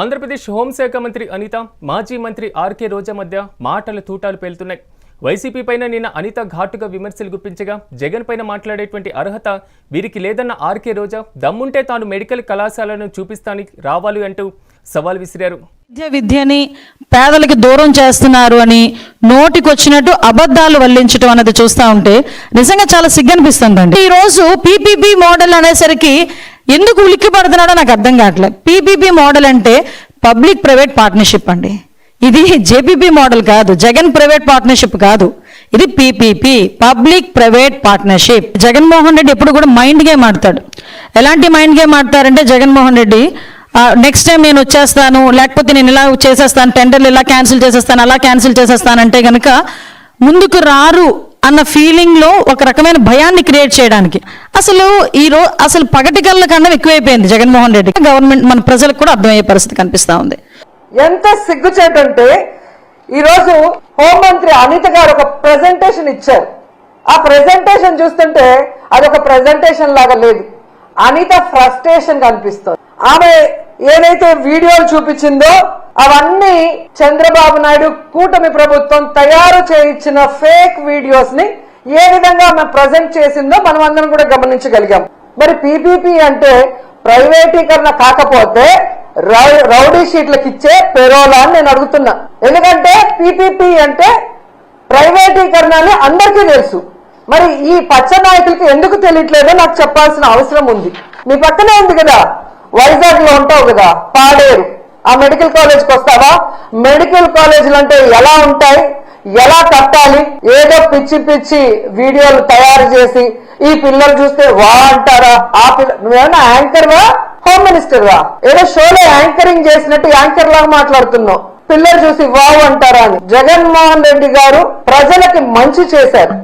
ఆంధ్రప్రదేశ్ హోంశాఖ మంత్రి అనిత మాజీ మంత్రి ఆర్కే రోజా మధ్య మాటల తూటాలు పేలుతున్నాయి. వైసీపీ పైన నిన్న అనిత ఘాటుగా విమర్శలు గుప్పించగా జగన్ పైన మాట్లాడేటువంటి అర్హత వీరికి లేదన్న ఆర్కే రోజా దమ్ముంటే తాను మెడికల్ కళాశాలను చూపిస్తానికి రావాలి అంటూ సవాల్ విసిరారు. విద్య విద్యని పేదలకి దూరం చేస్తున్నారు అని నోటికొచ్చినట్టు అబద్ధాలు వల్లించడం అనేది చూస్తూ ఉంటే నిజంగా చాలా సిగ్గనిపిస్తుందండి ఈ రోజు పీపీపీ మోడల్ అనేసరికి ఎందుకు ఉలిక్కి పడుతున్నాడో నాకు అర్థం కావట్లేదు పీపీపీ మోడల్ అంటే పబ్లిక్ ప్రైవేట్ పార్ట్నర్షిప్ అండి. ఇది జేపీపీ మోడల్ కాదు జగన్ ప్రైవేట్ పార్ట్నర్షిప్ కాదు. ఇది PPP public private partnership Jaganmohan Reddy ఎప్పుడు కూడా మైండ్ గేమ్ ఆడతాడు. ఎలాంటి మైండ్ గేమ్ ఆడతారంటే జగన్మోహన్ రెడ్డి నెక్స్ట్ టైం నేను వచ్చేస్తాను లేకపోతే నేను ఇలా చేసేస్తాను టెండర్లు ఇలా క్యాన్సిల్ చేసేస్తాను అలా క్యాన్సిల్ చేసేస్తాను అంటే కనుక ముందుకు రారు అన్న ఫీలింగ్లో ఒక రకమైన భయాన్ని క్రియేట్ చేయడానికి. అసలు ఈ రోజు అసలు పగటి కళ్ళ కన్నా ఎక్కువైపోయింది జగన్మోహన్ రెడ్డి. గవర్నమెంట్ మన ప్రజలకు కూడా అర్థమయ్యే పరిస్థితి కనిపిస్తా ఉంది. ఎంత సిగ్గుచేటంటే ఈరోజు హోంమంత్రి అనిత గారు ఒక ప్రెజెంటేషన్ ఇచ్చారు. ఆ ప్రెజెంటేషన్ చూస్తుంటే అదొక ప్రెజెంటేషన్ లాగా లేదు. అనిత ఫ్రస్ట్రేషన్ కనిపిస్తుంది. ఆమె ఏదైతే వీడియోలు చూపించిందో అవన్నీ చంద్రబాబు నాయుడు కూటమి ప్రభుత్వం తయారు చేయించిన ఫేక్ వీడియోస్ని ఏ విధంగా ఆమె ప్రజెంట్ చేసిందో మనం అందరం కూడా గమనించగలిగాం. మరి పీపీపీ అంటే ప్రైవేటీకరణ కాకపోతే రౌ- రౌడీ షీట్లకు ఇచ్చే పెరోలా అని నేను అడుగుతున్నా. ఎందుకంటే పీపీపీ అంటే ప్రైవేటీకరణ అని అందరికీ తెలుసు. మరి ఈ పచ్చ నాయకులకి ఎందుకు తెలియట్లేదో నాకు చెప్పాల్సిన అవసరం ఉంది. మీ పక్కనే ఉంది కదా వైజాగ్లో ఉంటావు కదా పాడేరు. ఆ మెడికల్ కాలేజ్కి వస్తావా? మెడికల్ కాలేజీలు అంటే ఎలా ఉంటాయి? ఎలా కట్టాలి? ఏదో పిచ్చి పిచ్చి వీడియోలు తయారు చేసి ఈ పిల్లలు చూస్తే వా అంటారా? ఆ పిల్ల నువ్వేమన్నా యాంకర్వా? హోమ్ మినిస్టర్ వా ఏదో షోలో యాంకరింగ్ చేసినట్టు యాంకర్ లాగా మాట్లాడుతున్నావు. పిల్లలు చూసి వావ్ అంటారా అని. జగన్మోహన్ రెడ్డి గారు ప్రజలకి మంచి చేశారు.